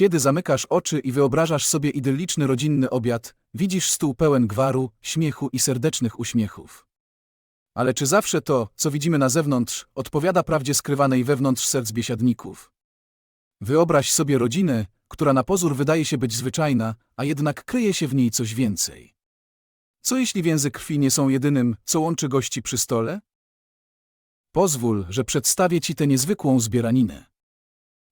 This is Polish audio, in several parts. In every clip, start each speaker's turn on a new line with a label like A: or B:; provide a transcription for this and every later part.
A: Kiedy zamykasz oczy i wyobrażasz sobie idylliczny rodzinny obiad, widzisz stół pełen gwaru, śmiechu i serdecznych uśmiechów. Ale czy zawsze to, co widzimy na zewnątrz, odpowiada prawdzie skrywanej wewnątrz serc biesiadników? Wyobraź sobie rodzinę, która na pozór wydaje się być zwyczajna, a jednak kryje się w niej coś więcej. Co jeśli więzy krwi nie są jedynym, co łączy gości przy stole? Pozwól, że przedstawię Ci tę niezwykłą zbieraninę.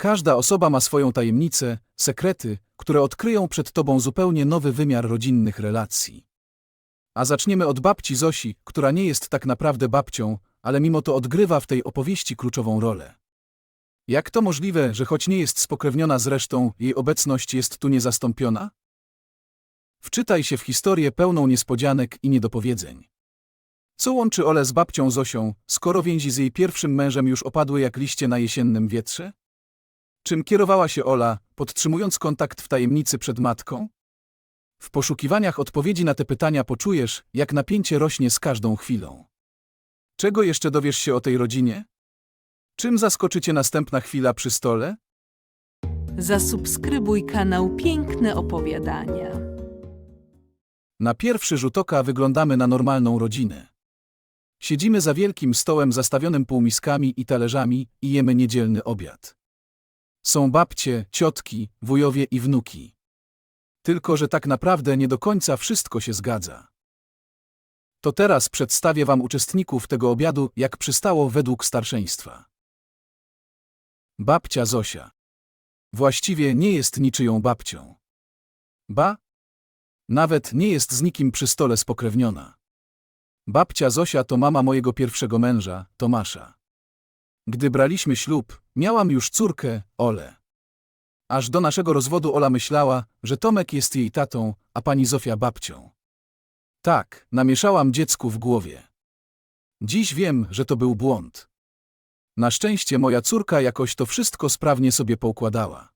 A: Każda osoba ma swoją tajemnicę, sekrety, które odkryją przed Tobą zupełnie nowy wymiar rodzinnych relacji. A zaczniemy od babci Zosi, która nie jest tak naprawdę babcią, ale mimo to odgrywa w tej opowieści kluczową rolę. Jak to możliwe, że choć nie jest spokrewniona z resztą, jej obecność jest tu niezastąpiona? Wczytaj się w historię pełną niespodzianek i niedopowiedzeń. Co łączy Ole z babcią Zosią, skoro więzi z jej pierwszym mężem już opadły jak liście na jesiennym wietrze? Czym kierowała się Ola, podtrzymując kontakt w tajemnicy przed matką? W poszukiwaniach odpowiedzi na te pytania poczujesz, jak napięcie rośnie z każdą chwilą. Czego jeszcze dowiesz się o tej rodzinie? Czym zaskoczy cię następna chwila przy stole?
B: Zasubskrybuj kanał Piękne Opowiadania.
A: Na pierwszy rzut oka wyglądamy na normalną rodzinę. Siedzimy za wielkim stołem zastawionym półmiskami i talerzami i jemy niedzielny obiad. Są babcie, ciotki, wujowie i wnuki. Tylko, że tak naprawdę nie do końca wszystko się zgadza. To teraz przedstawię Wam uczestników tego obiadu, jak przystało według starszeństwa. Babcia Zosia. Właściwie nie jest niczyją babcią. Ba? Nawet nie jest z nikim przy stole spokrewniona. Babcia Zosia to mama mojego pierwszego męża, Tomasza. Gdy braliśmy ślub, miałam już córkę, Olę. Aż do naszego rozwodu Ola myślała, że Tomek jest jej tatą, a pani Zofia babcią. Tak, namieszałam dziecku w głowie. Dziś wiem, że to był błąd. Na szczęście moja córka jakoś to wszystko sprawnie sobie poukładała.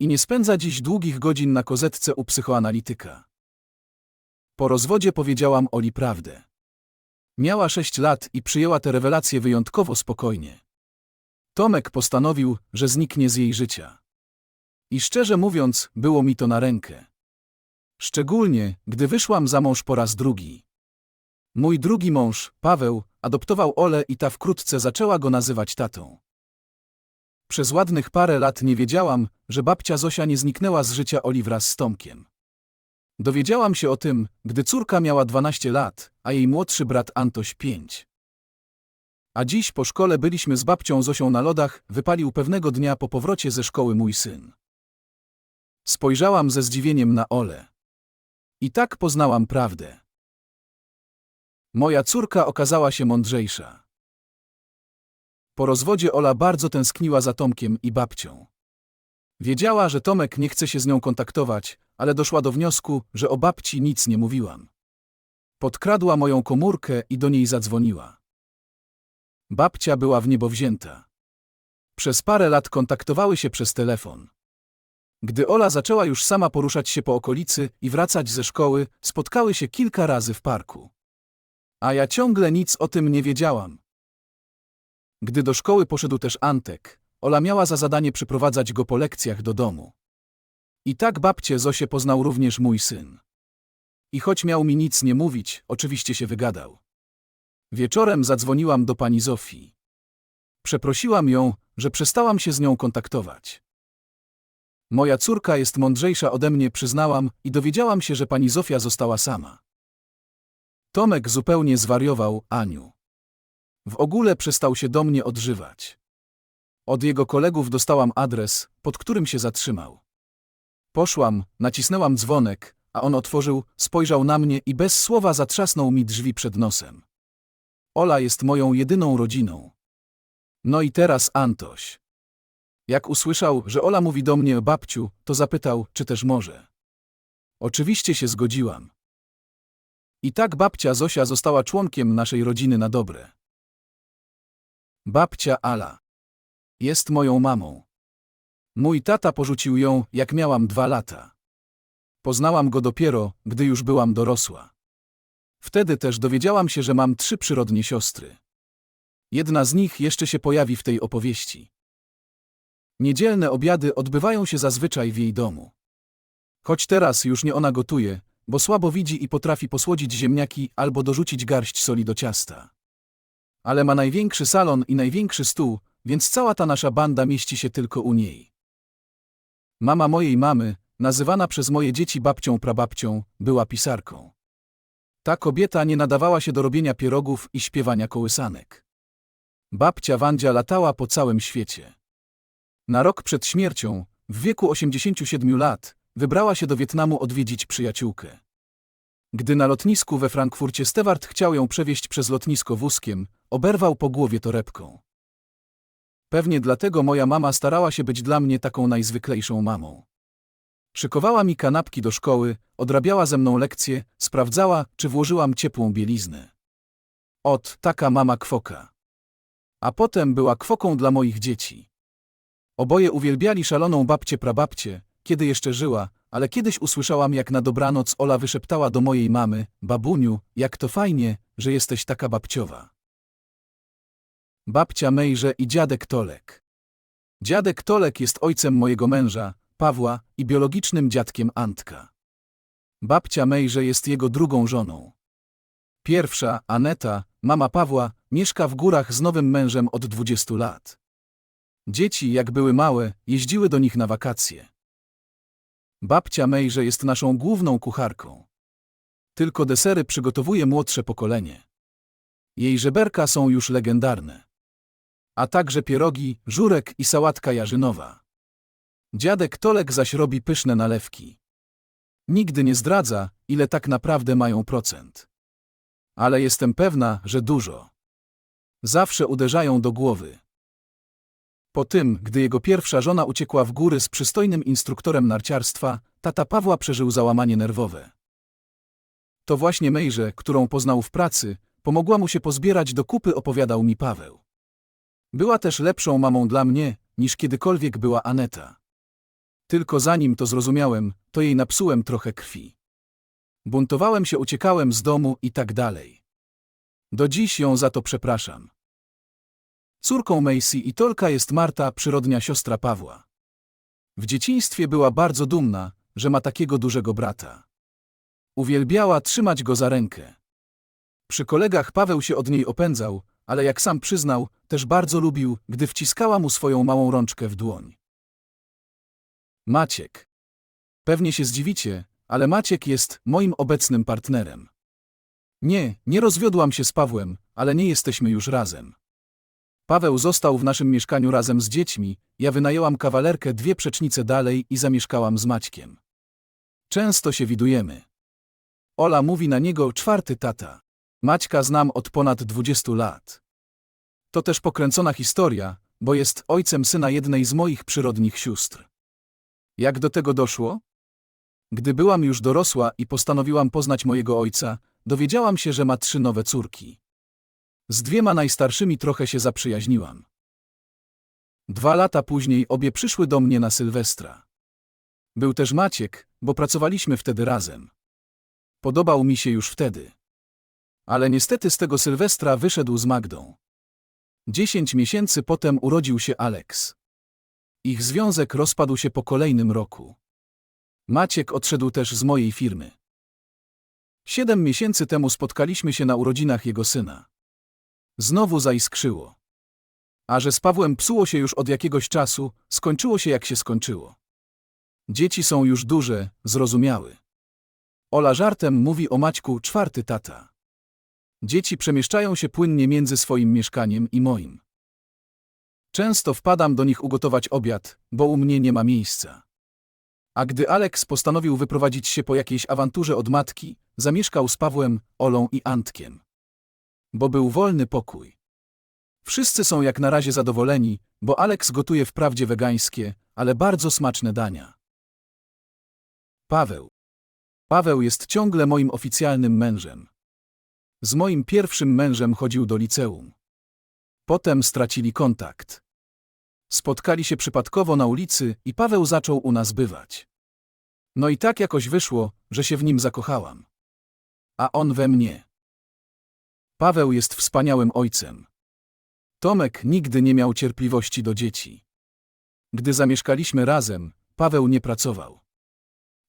A: I nie spędza dziś długich godzin na kozetce u psychoanalityka. Po rozwodzie powiedziałam Oli prawdę. Miała sześć lat i przyjęła te rewelacje wyjątkowo spokojnie. Tomek postanowił, że zniknie z jej życia. I szczerze mówiąc, było mi to na rękę. Szczególnie, gdy wyszłam za mąż po raz drugi. Mój drugi mąż, Paweł, adoptował Olę i ta wkrótce zaczęła go nazywać tatą. Przez ładnych parę lat nie wiedziałam, że babcia Zosia nie zniknęła z życia Oli wraz z Tomkiem. Dowiedziałam się o tym, gdy córka miała 12 lat, a jej młodszy brat Antoś 5. A dziś po szkole byliśmy z babcią Zosią na lodach, wypalił pewnego dnia po powrocie ze szkoły mój syn. Spojrzałam ze zdziwieniem na Olę. I tak poznałam prawdę. Moja córka okazała się mądrzejsza. Po rozwodzie Ola bardzo tęskniła za Tomkiem i babcią. Wiedziała, że Tomek nie chce się z nią kontaktować, ale doszła do wniosku, że o babci nic nie mówiłam. Podkradła moją komórkę i do niej zadzwoniła. Babcia była w niebo wzięta. Przez parę lat kontaktowały się przez telefon. Gdy Ola zaczęła już sama poruszać się po okolicy i wracać ze szkoły, spotkały się kilka razy w parku. A ja ciągle nic o tym nie wiedziałam. Gdy do szkoły poszedł też Antek, Ola miała za zadanie przyprowadzać go po lekcjach do domu. I tak babcię Zosię poznał również mój syn. I choć miał mi nic nie mówić, oczywiście się wygadał. Wieczorem zadzwoniłam do pani Zofii. Przeprosiłam ją, że przestałam się z nią kontaktować. Moja córka jest mądrzejsza ode mnie, przyznałam, i dowiedziałam się, że pani Zofia została sama. Tomek zupełnie zwariował, Aniu. W ogóle przestał się do mnie odżywać. Od jego kolegów dostałam adres, pod którym się zatrzymał. Poszłam, nacisnęłam dzwonek, a on otworzył, spojrzał na mnie i bez słowa zatrzasnął mi drzwi przed nosem. Ola jest moją jedyną rodziną. No i teraz Antoś. Jak usłyszał, że Ola mówi do mnie babciu, to zapytał, czy też może. Oczywiście się zgodziłam. I tak babcia Zosia została członkiem naszej rodziny na dobre. Babcia Ala. Jest moją mamą. Mój tata porzucił ją, jak miałam dwa lata. Poznałam go dopiero, gdy już byłam dorosła. Wtedy też dowiedziałam się, że mam trzy przyrodnie siostry. Jedna z nich jeszcze się pojawi w tej opowieści. Niedzielne obiady odbywają się zazwyczaj w jej domu. Choć teraz już nie ona gotuje, bo słabo widzi i potrafi posłodzić ziemniaki albo dorzucić garść soli do ciasta. Ale ma największy salon i największy stół, więc cała ta nasza banda mieści się tylko u niej. Mama mojej mamy, nazywana przez moje dzieci babcią prababcią, była pisarką. Ta kobieta nie nadawała się do robienia pierogów i śpiewania kołysanek. Babcia Wandzia latała po całym świecie. Na rok przed śmiercią, w wieku 87 lat, wybrała się do Wietnamu odwiedzić przyjaciółkę. Gdy na lotnisku we Frankfurcie Stewart chciał ją przewieźć przez lotnisko wózkiem, oberwał po głowie torebką. Pewnie dlatego moja mama starała się być dla mnie taką najzwyklejszą mamą. Szykowała mi kanapki do szkoły, odrabiała ze mną lekcje, sprawdzała, czy włożyłam ciepłą bieliznę. Ot, taka mama kwoka. A potem była kwoką dla moich dzieci. Oboje uwielbiali szaloną babcię prababcię, kiedy jeszcze żyła, ale kiedyś usłyszałam, jak na dobranoc Ola wyszeptała do mojej mamy, babuniu, jak to fajnie, że jesteś taka babciowa. Babcia Mejże i dziadek Tolek. Dziadek Tolek jest ojcem mojego męża, Pawła, i biologicznym dziadkiem Antka. Babcia Mejże jest jego drugą żoną. Pierwsza, Aneta, mama Pawła, mieszka w górach z nowym mężem od 20 lat. Dzieci, jak były małe, jeździły do nich na wakacje. Babcia Mejże jest naszą główną kucharką. Tylko desery przygotowuje młodsze pokolenie. Jej żeberka są już legendarne. A także pierogi, żurek i sałatka jarzynowa. Dziadek Tolek zaś robi pyszne nalewki. Nigdy nie zdradza, ile tak naprawdę mają procent. Ale jestem pewna, że dużo. Zawsze uderzają do głowy. Po tym, gdy jego pierwsza żona uciekła w góry z przystojnym instruktorem narciarstwa, tata Pawła przeżył załamanie nerwowe. To właśnie Mejże, którą poznał w pracy, pomogła mu się pozbierać do kupy, opowiadał mi Paweł. Była też lepszą mamą dla mnie, niż kiedykolwiek była Aneta. Tylko zanim to zrozumiałem, to jej napsułem trochę krwi. Buntowałem się, uciekałem z domu i tak dalej. Do dziś ją za to przepraszam. Córką Macy i Tolka jest Marta, przyrodnia siostra Pawła. W dzieciństwie była bardzo dumna, że ma takiego dużego brata. Uwielbiała trzymać go za rękę. Przy kolegach Paweł się od niej opędzał, ale jak sam przyznał, też bardzo lubił, gdy wciskała mu swoją małą rączkę w dłoń. Maciek. Pewnie się zdziwicie, ale Maciek jest moim obecnym partnerem. Nie, nie rozwiodłam się z Pawłem, ale nie jesteśmy już razem. Paweł został w naszym mieszkaniu razem z dziećmi, ja wynajęłam kawalerkę dwie przecznice dalej i zamieszkałam z Maćkiem. Często się widujemy. Ola mówi na niego czwarty tata. Maćka znam od ponad 20 lat. To też pokręcona historia, bo jest ojcem syna jednej z moich przyrodnich sióstr. Jak do tego doszło? Gdy byłam już dorosła i postanowiłam poznać mojego ojca, dowiedziałam się, że ma trzy nowe córki. Z dwiema najstarszymi trochę się zaprzyjaźniłam. Dwa lata później obie przyszły do mnie na Sylwestra. Był też Maciek, bo pracowaliśmy wtedy razem. Podobał mi się już wtedy. Ale niestety z tego Sylwestra wyszedł z Magdą. Dziesięć miesięcy potem urodził się Alex. Ich związek rozpadł się po kolejnym roku. Maciek odszedł też z mojej firmy. Siedem miesięcy temu spotkaliśmy się na urodzinach jego syna. Znowu zaiskrzyło. A że z Pawłem psuło się już od jakiegoś czasu, skończyło się jak się skończyło. Dzieci są już duże, zrozumiały. Ola żartem mówi o Maćku czwarty tata. Dzieci przemieszczają się płynnie między swoim mieszkaniem i moim. Często wpadam do nich ugotować obiad, bo u mnie nie ma miejsca. A gdy Alex postanowił wyprowadzić się po jakiejś awanturze od matki, zamieszkał z Pawłem, Olą i Antkiem. Bo był wolny pokój. Wszyscy są jak na razie zadowoleni, bo Alex gotuje wprawdzie wegańskie, ale bardzo smaczne dania. Paweł. Paweł jest ciągle moim oficjalnym mężem. Z moim pierwszym mężem chodził do liceum. Potem stracili kontakt. Spotkali się przypadkowo na ulicy i Paweł zaczął u nas bywać. No i tak jakoś wyszło, że się w nim zakochałam. A on we mnie. Paweł jest wspaniałym ojcem. Tomek nigdy nie miał cierpliwości do dzieci. Gdy zamieszkaliśmy razem, Paweł nie pracował.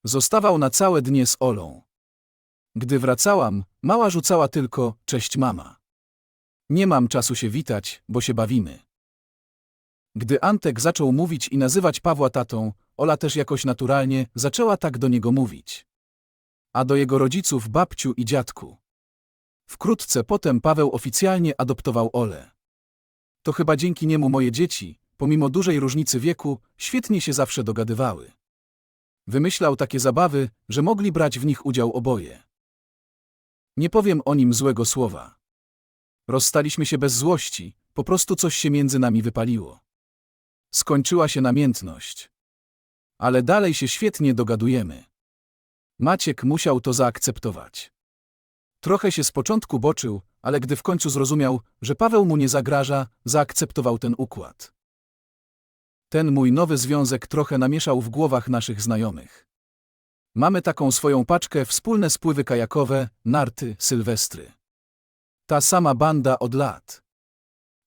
A: Zostawał na całe dnie z Olą. Gdy wracałam, mała rzucała tylko cześć mama. Nie mam czasu się witać, bo się bawimy. Gdy Antek zaczął mówić i nazywać Pawła tatą, Ola też jakoś naturalnie zaczęła tak do niego mówić. A do jego rodziców babciu i dziadku. Wkrótce potem Paweł oficjalnie adoptował Olę. To chyba dzięki niemu moje dzieci, pomimo dużej różnicy wieku, świetnie się zawsze dogadywały. Wymyślał takie zabawy, że mogli brać w nich udział oboje. Nie powiem o nim złego słowa. Rozstaliśmy się bez złości, po prostu coś się między nami wypaliło. Skończyła się namiętność. Ale dalej się świetnie dogadujemy. Maciek musiał to zaakceptować. Trochę się z początku boczył, ale gdy w końcu zrozumiał, że Paweł mu nie zagraża, zaakceptował ten układ. Ten mój nowy związek trochę namieszał w głowach naszych znajomych. Mamy taką swoją paczkę wspólne spływy kajakowe, narty, sylwestry. Ta sama banda od lat.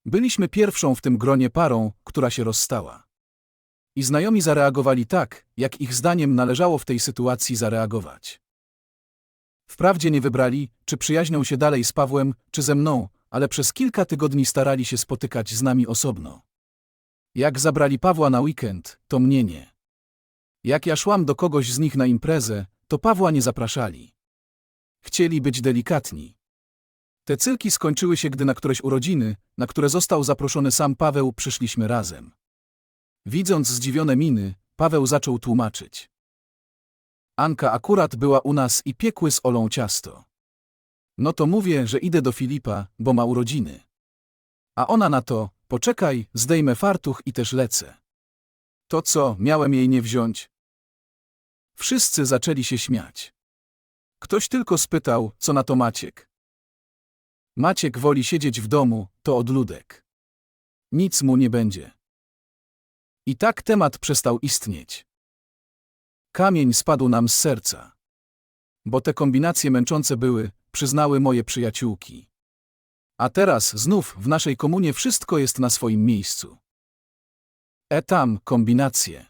A: Byliśmy pierwszą w tym gronie parą, która się rozstała. I znajomi zareagowali tak, jak ich zdaniem należało w tej sytuacji zareagować. Wprawdzie nie wybrali, czy przyjaźnią się dalej z Pawłem, czy ze mną, ale przez kilka tygodni starali się spotykać z nami osobno. Jak zabrali Pawła na weekend, to mnie nie. Jak ja szłam do kogoś z nich na imprezę, to Pawła nie zapraszali. Chcieli być delikatni. Te cyrki skończyły się, gdy na któreś urodziny, na które został zaproszony sam Paweł, przyszliśmy razem. Widząc zdziwione miny, Paweł zaczął tłumaczyć. Anka akurat była u nas i piekły z Olą ciasto. No to mówię, że idę do Filipa, bo ma urodziny. A ona na to, poczekaj, zdejmę fartuch i też lecę. To co, miałem jej nie wziąć? Wszyscy zaczęli się śmiać. Ktoś tylko spytał, co na to Maciek. Maciek woli siedzieć w domu, to odludek. Nic mu nie będzie. I tak temat przestał istnieć. Kamień spadł nam z serca. Bo te kombinacje męczące były, przyznały moje przyjaciółki. A teraz znów w naszej komunie wszystko jest na swoim miejscu. E tam, kombinacje.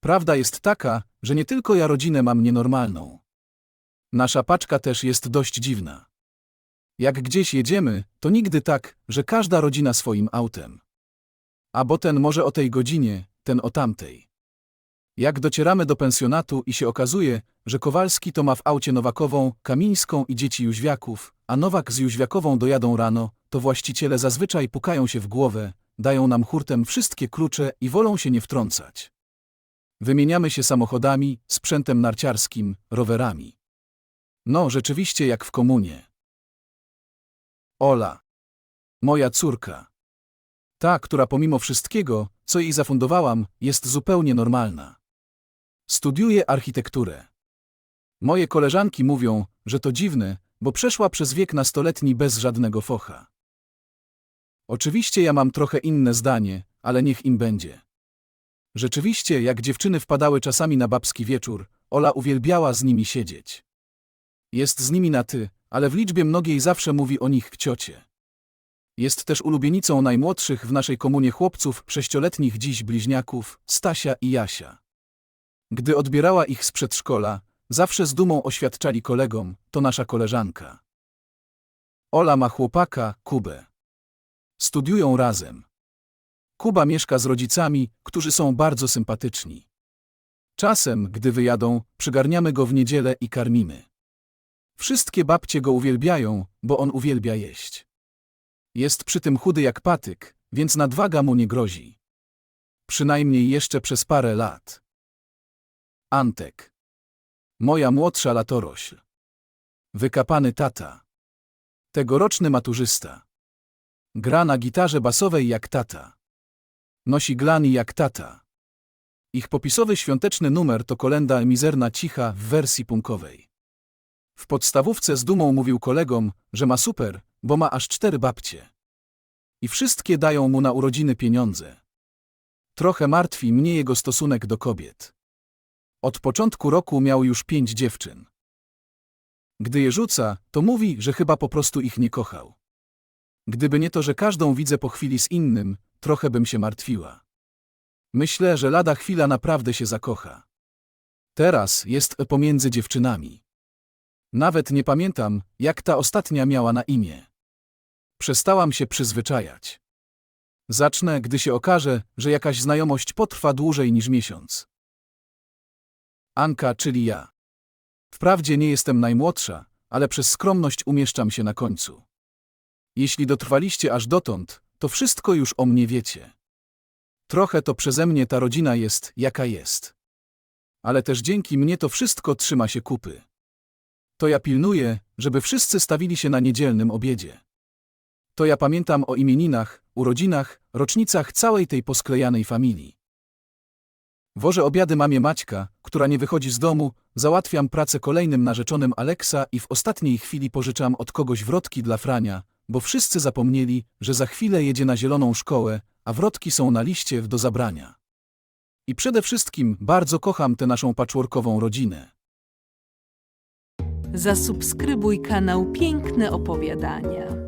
A: Prawda jest taka, że nie tylko ja rodzinę mam nienormalną. Nasza paczka też jest dość dziwna. Jak gdzieś jedziemy, to nigdy tak, że każda rodzina swoim autem. A bo ten może o tej godzinie, ten o tamtej. Jak docieramy do pensjonatu i się okazuje, że Kowalski to ma w aucie Nowakową, Kamińską i dzieci Jóźwiaków, a Nowak z Jóźwiakową dojadą rano, to właściciele zazwyczaj pukają się w głowę, dają nam hurtem wszystkie klucze i wolą się nie wtrącać. Wymieniamy się samochodami, sprzętem narciarskim, rowerami. No, rzeczywiście jak w komunie. Ola. Moja córka. Ta, która pomimo wszystkiego, co jej zafundowałam, jest zupełnie normalna. Studiuje architekturę. Moje koleżanki mówią, że to dziwne, bo przeszła przez wiek nastoletni bez żadnego focha. Oczywiście ja mam trochę inne zdanie, ale niech im będzie. Rzeczywiście, jak dziewczyny wpadały czasami na babski wieczór, Ola uwielbiała z nimi siedzieć. Jest z nimi na ty, ale w liczbie mnogiej zawsze mówi o nich ciocie. Jest też ulubienicą najmłodszych w naszej komunie chłopców, sześcioletnich dziś bliźniaków, Stasia i Jasia. Gdy odbierała ich z przedszkola, zawsze z dumą oświadczali kolegom, to nasza koleżanka. Ola ma chłopaka, Kubę. Studiują razem. Kuba mieszka z rodzicami, którzy są bardzo sympatyczni. Czasem, gdy wyjadą, przygarniamy go w niedzielę i karmimy. Wszystkie babcie go uwielbiają, bo on uwielbia jeść. Jest przy tym chudy jak patyk, więc nadwaga mu nie grozi. Przynajmniej jeszcze przez parę lat. Antek. Moja młodsza latorośl. Wykapany tata. Tegoroczny maturzysta. Gra na gitarze basowej jak tata. Nosi glani jak tata. Ich popisowy świąteczny numer to kolenda mizerna cicha w wersji punkowej. W podstawówce z dumą mówił kolegom, że ma super, bo ma aż cztery babcie. I wszystkie dają mu na urodziny pieniądze. Trochę martwi mnie jego stosunek do kobiet. Od początku roku miał już pięć dziewczyn. Gdy je rzuca, to mówi, że chyba po prostu ich nie kochał. Gdyby nie to, że każdą widzę po chwili z innym, trochę bym się martwiła. Myślę, że lada chwila naprawdę się zakocha. Teraz jest pomiędzy dziewczynami. Nawet nie pamiętam, jak ta ostatnia miała na imię. Przestałam się przyzwyczajać. Zacznę, gdy się okaże, że jakaś znajomość potrwa dłużej niż miesiąc. Anka, czyli ja. Wprawdzie nie jestem najmłodsza, ale przez skromność umieszczam się na końcu. Jeśli dotrwaliście aż dotąd, to wszystko już o mnie wiecie. Trochę to przeze mnie ta rodzina jest, jaka jest. Ale też dzięki mnie to wszystko trzyma się kupy. To ja pilnuję, żeby wszyscy stawili się na niedzielnym obiedzie. To ja pamiętam o imieninach, urodzinach, rocznicach całej tej posklejanej familii. Wożę obiady mamie Maćka, która nie wychodzi z domu, załatwiam pracę kolejnym narzeczonym Aleksa i w ostatniej chwili pożyczam od kogoś wrotki dla Frania, bo wszyscy zapomnieli, że za chwilę jedzie na zieloną szkołę, a wrotki są na liście do zabrania. I przede wszystkim bardzo kocham tę naszą patchworkową rodzinę.
B: Zasubskrybuj kanał Piękne Opowiadania.